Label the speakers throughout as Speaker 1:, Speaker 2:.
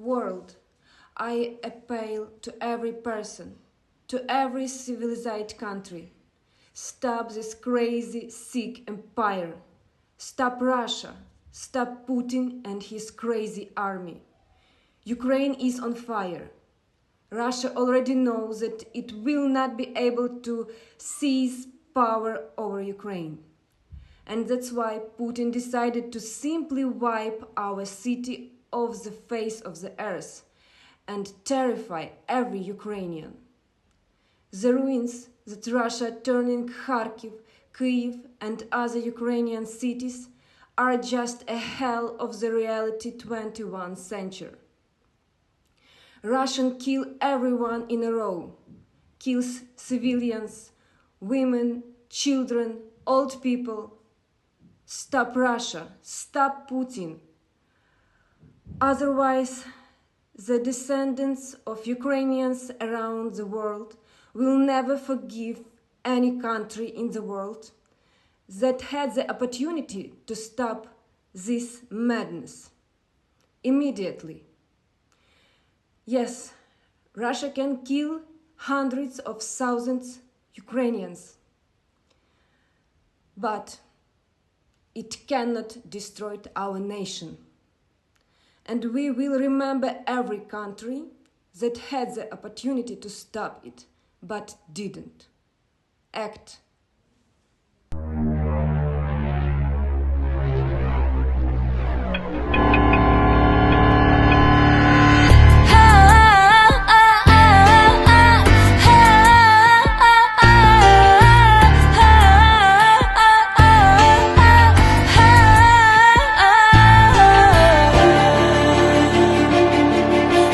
Speaker 1: World, I appeal to every person, to every civilized country. Stop this crazy, sick empire. Stop Russia. Stop Putin and his crazy army. Ukraine is on fire. Russia already knows that it will not be able to seize power over Ukraine. And that's why Putin decided to simply wipe our city off the face of the earth and terrify every Ukrainian. The ruins that Russia turning Kharkiv, Kyiv, and other Ukrainian cities are just a hell of the reality 21st century. Russian kill everyone in a row, kills civilians, women, children, old people. Stop Russia, stop Putin. Otherwise, the descendants of Ukrainians around the world will never forgive any country in the world that had the opportunity to stop this madness immediately. Yes, Russia can kill hundreds of thousands Ukrainians, but it cannot destroy our nation. And we will remember every country that had the opportunity to stop it but didn't. Act.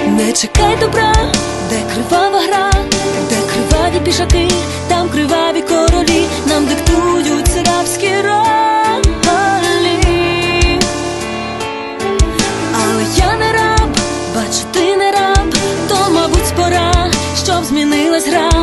Speaker 2: не чекай добра, де кривава гра, де криваві пішаки, там криваві королі, нам диктують царапські ролі. Але я не раб, бачу, ти не раб, то, мабуть, пора, щоб змінилась гра.